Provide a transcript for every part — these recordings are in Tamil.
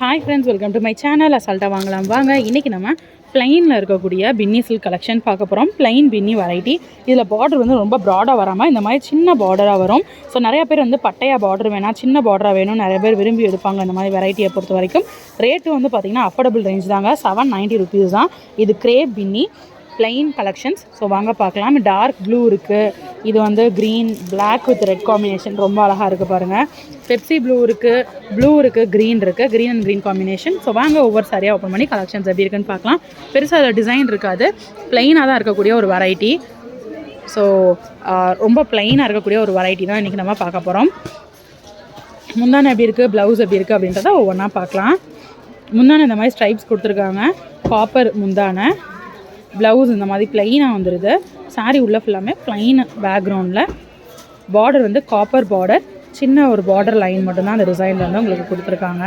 Hi friends welcome to my channel அசால்ட்டாக வாங்கலாம். வாங்க இன்றைக்கி நம்ம ப்ளைனில் இருக்கக்கூடிய பின்னி சில்க் கலெக்ஷன் பார்க்க போகிறோம் ப்ளைன் பின்னி வெரைட்டி இதில் பார்டர் வந்து ரொம்ப ப்ராடாக வராமல் இந்த மாதிரி சின்ன பார்டராக வரும். ஸோ நிறையா பேர் வந்து பட்டையாக பார்டர் வேணாம் சின்ன பார்டராக வேணும் நிறைய பேர் விரும்பி எடுப்பாங்க இந்த மாதிரி வெரைட்டியை பொறுத்த வரைக்கும். ரேட்டு வந்து பார்த்திங்கன்னா அஃபோர்டபுள் ரேஞ்ச் தாங்க. செவன் நைன்ட்டி ருபீஸ் தான். இது கிரேப் பின்னி பிளெயின் கலெக்ஷன்ஸ் ஸோ வாங்க பார்க்கலாம். டார்க் ப்ளூ இருக்குது இது வந்து green black with red combination ரொம்ப அழகாக இருக்குது பாருங்கள் பெப்சி ப்ளூ இருக்குது ப்ளூ இருக்குது க்ரீன் இருக்குது green and green combination so வாங்க ஒவ்வொரு சாரியாக ஓப்பன் பண்ணி கலெக்ஷன்ஸ் எப்படி இருக்குன்னு பார்க்கலாம். பெருசாக அதில் டிசைன் இருக்காது. ப்ளைனாக தான் இருக்கக்கூடிய ஒரு வெரைட்டி ஸோ ரொம்ப ப்ளைனாக இருக்கக்கூடிய ஒரு வெரைட்டி தான் இன்றைக்கி நம்ம பார்க்க போகிறோம் முந்தானை எப்படி இருக்குது ப்ளவுஸ் எப்படி இருக்குது அப்படின்றத ஒவ்வொன்றா பார்க்கலாம். முந்தானை இந்த மாதிரி ஸ்ட்ரைப்ஸ் கொடுத்துருக்காங்க. காப்பர் முந்தானை. ப்ளவுஸ் இந்த மாதிரி ப்ளைனாக வந்துடுது சாரீ உள்ள ஃபுல்லாமே ப்ளைன் பேக்ரவுண்டில் பார்டர் வந்து காப்பர் பார்டர் சின்ன ஒரு பார்டர் லைன் மட்டும்தான் அந்த டிசைனில் வந்து உங்களுக்கு கொடுத்துருக்காங்க.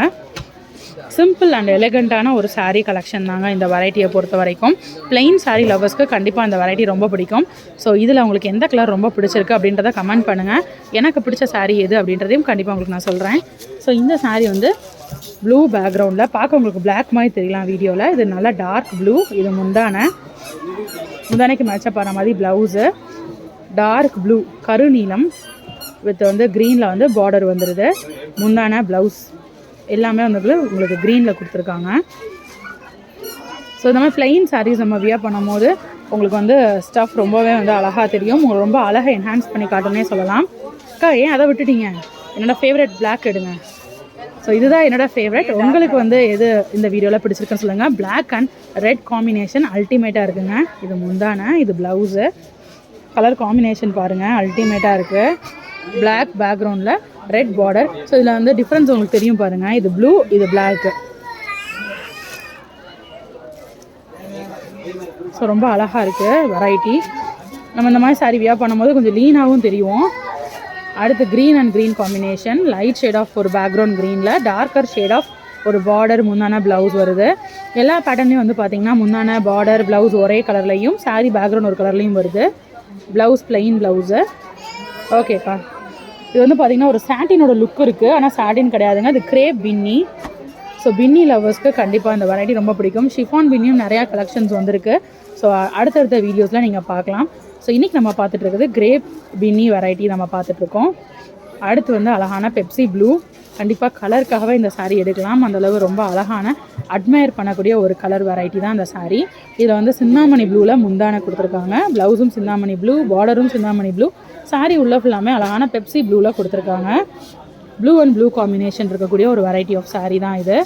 சிம்பிள் அண்ட் எலகண்ட்டான ஒரு சாரீ கலெக்ஷன் தாங்க இந்த வெரைட்டியை பொறுத்த வரைக்கும். Plain சாரீ லவர்ஸ்க்கு கண்டிப்பாக இந்த வெரைட்டி ரொம்ப பிடிக்கும். ஸோ இதில் உங்களுக்கு எந்த கலர் ரொம்ப பிடிச்சிருக்கு அப்படின்றத கமெண்ட் பண்ணுங்கள் எனக்கு பிடிச்ச சாரீ எது அப்படின்றதையும் கண்டிப்பாக உங்களுக்கு நான் சொல்கிறேன் ஸோ இந்த சாரீ வந்து ப்ளூ பேக்ரவுண்டில் பார்க்க உங்களுக்கு பிளாக் மாதிரி தெரியலாம் வீடியோவில் இது நல்லா டார்க் ப்ளூ இது முந்தானை. முந்தானைக்கு மேட்சப் ஆன மாதிரி ப்ளவுஸு டார்க் ப்ளூ கருநீளம் வித் வந்து க்ரீனில் வந்து பார்டர் வந்துடுது முந்தான ப்ளவுஸ் எல்லாமே வந்து உங்களுக்கு க்ரீனில் கொடுத்துருக்காங்க. ஸோ இந்த மாதிரி ஃப்ளைன் சாரீஸ் நம்ம வியர் பண்ணும்போது உங்களுக்கு வந்து ஸ்டஃப் ரொம்பவே வந்து அழகாக தெரியும். உங்களுக்கு ரொம்ப அழகாக என்ஹான்ஸ் பண்ணி காட்டுன்னே சொல்லலாம். அக்கா ஏன் அதை விட்டுட்டீங்க? என்னோட ஃபேவரட் பிளாக் எடுங்க. ஸோ இதுதான் என்னோட ஃபேவரட் உங்களுக்கு வந்து எது இந்த வீடியோவில் பிடிச்சிருக்குன்னு சொல்லுங்கள் பிளாக் அண்ட் ரெட் காம்பினேஷன் அல்டிமேட்டாக இருக்குங்க. இது முந்தான இது ப்ளவுஸு கலர் காம்பினேஷன் பாருங்கள் அல்டிமேட்டாக இருக்குது பிளாக் பேக்ரவுண்டில் ரெட் பார்டர் ஸோ இதில் வந்து டிஃப்ரென்ஸ் உங்களுக்கு தெரியும் பாருங்கள் இது ப்ளூ இது பிளாக்கு ஸோ ரொம்ப அழகாக இருக்குது வெரைட்டி நம்ம இந்த மாதிரி சாரி வியா பண்ணும்போது கொஞ்சம் லீனாகவும் தெரியும். அடுத்து green and green combination light shade of ஒரு பேக்ரவுண்ட் க்ரீனில் டார்க்கர் ஷேட் ஆஃப் ஒரு பார்டர் முந்தான ப்ளவுஸ் வருது. எல்லா பேட்டர்ன்லையும் வந்து பார்த்தீங்கன்னா முந்தான பார்டர் ப்ளவுஸ் ஒரே கலர்லையும் saree பேக்ரவுண்ட் ஒரு கலர்லையும் வருது. ப்ளவுஸ் பிளெயின் ப்ளவுஸு ஓகேப்பா இது வந்து பார்த்தீங்கன்னா ஒரு சாட்டினோட லுக் இருக்குது ஆனால் சாட்டின் கிடையாதுங்க. அது கிரேப் பின்னி ஸோ பின்னி லவர்ஸ்க்கு கண்டிப்பாக இந்த வெரைட்டி ரொம்ப பிடிக்கும். ஷிஃபான் பின்னியும் நிறையா கலெக்ஷன்ஸ் வந்திருக்கு. ஸோ அடுத்தடுத்த வீடியோஸில் நீங்கள் பார்க்கலாம். ஸோ இன்றைக்கி நம்ம பார்த்துட்ருக்குது கிரேப் பின்னி வெரைட்டி நம்ம பார்த்துட்ருக்கோம் அடுத்து வந்து அழகான பெப்சி ப்ளூ கண்டிப்பாக கலருக்காகவே இந்த சாரீ எடுக்கலாம். அந்த அளவு ரொம்ப அழகான அட்மையர் பண்ணக்கூடிய ஒரு கலர் வெரைட்டி தான் அந்த சாரீ இதில் வந்து சிந்தாமணி ப்ளூவில் முந்தானை கொடுத்துருக்காங்க. ப்ளவுஸும் சிந்தாமணி ப்ளூ பார்டரும் சிந்தாமணி ப்ளூ சாரீ உள்ள ஃபுல்லாமே அழகான பெப்சி ப்ளூவில் கொடுத்துருக்காங்க. ப்ளூ அண்ட் ப்ளூ காம்பினேஷன் இருக்கக்கூடிய ஒரு வெரைட்டி ஆஃப் saree தான் இது.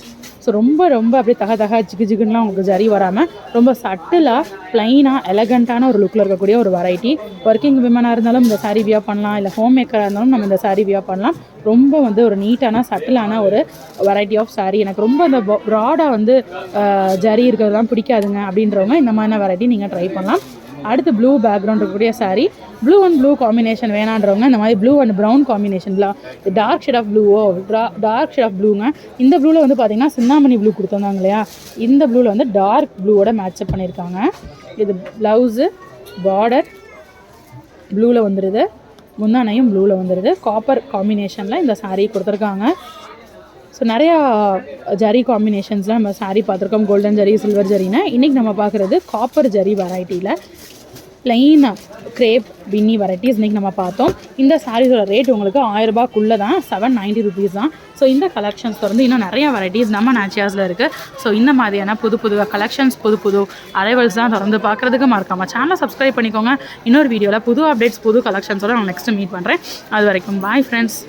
ஸோ ரொம்ப ரொம்ப அப்படியே தக தக ஜிகு ஜிகுன்னுலாம் உங்களுக்கு ஜரி வராமல் ரொம்ப சட்டிலாக ப்ளைனாக எலகண்ட்டான ஒரு லுக்கில் இருக்கக்கூடிய ஒரு வெரைட்டி ஒர்க்கிங் விமனாக இருந்தாலும் இந்த சாரீ வியா பண்ணலாம். இல்லை ஹோம் மேக்கராக இருந்தாலும் நம்ம இந்த saree வியா பண்ணலாம். ரொம்ப வந்து ஒரு நீட்டான சட்டிலான ஒரு வெரைட்டி ஆஃப் saree. எனக்கு ரொம்ப அந்த ப்ராடாக வந்து ஜரி இருக்கிறதுலாம் பிடிக்காதுங்க அப்படின்றவங்க இந்த மாதிரியான வெரைட்டி நீங்கள் ட்ரை பண்ணலாம். அடுத்து ப்ளூ பேக்ரவுண்ட் இருக்கக்கூடிய sari blue and blue combination வேணான்றவங்க இந்த மாதிரி ப்ளூ அண்ட் ப்ரௌன் காம்பினேஷனில் டார்க் ஷேட் ஆஃப் ப்ளூவோ டார்க் ஷேட் ஆஃப் ப்ளூங்க இந்த ப்ளூவில் வந்து பார்த்தீங்கன்னா சின்னாமணி ப்ளூ கொடுத்துருந்தாங்க இல்லையா? இந்த ப்ளூவில் வந்து டார்க் ப்ளூவோட மேட்சப் பண்ணியிருக்காங்க. இது ப்ளவுஸு பார்டர் ப்ளூவில் வந்துடுது முந்தானையும் ப்ளூவில் வந்துடுது காப்பர் காம்பினேஷனில் இந்த சாரீ கொடுத்துருக்காங்க. ஸோ நிறையா ஜரி காம்பினேஷன்ஸ்லாம் நம்ம சாரீ பார்த்துருக்கோம். கோல்டன் ஜரி சில்வர் ஜரின்னு இன்றைக்கி நம்ம பார்க்குறது காப்பர் ஜரி வெரைட்டியில் plain கிரேப் பின்னி வெரைட்டிஸ் இன்றைக்கி நம்ம பார்த்தோம். இந்த சாரீஸோட ரேட் உங்களுக்கு ஆயிரரூபாக்குள்ளே தான் செவன் நைன்ட்டி ருபீஸ் தான். ஸோ இந்த கலெக்ஷன்ஸ் வந்து இன்னும் நிறைய வெரைட்டிஸ் நம்ம நேச்சியாஸில் இருக்குது ஸோ இந்த மாதிரியான புது புது கலெக்ஷன்ஸ் புது புது அரைவல்ஸ் தான் தொடர்ந்து பார்க்குறதுக்கு மறக்காமல் சேனலை சப்ஸ்கிரைப் பண்ணிக்கோங்க. இன்னொரு வீடியோவில் புது அப்டேட்ஸ் புது கலெக்ஷன்ஸோட நான் நெக்ஸ்ட்டு மீட் பண்ணுறேன் அது வரைக்கும் பாய் ஃப்ரெண்ட்ஸ்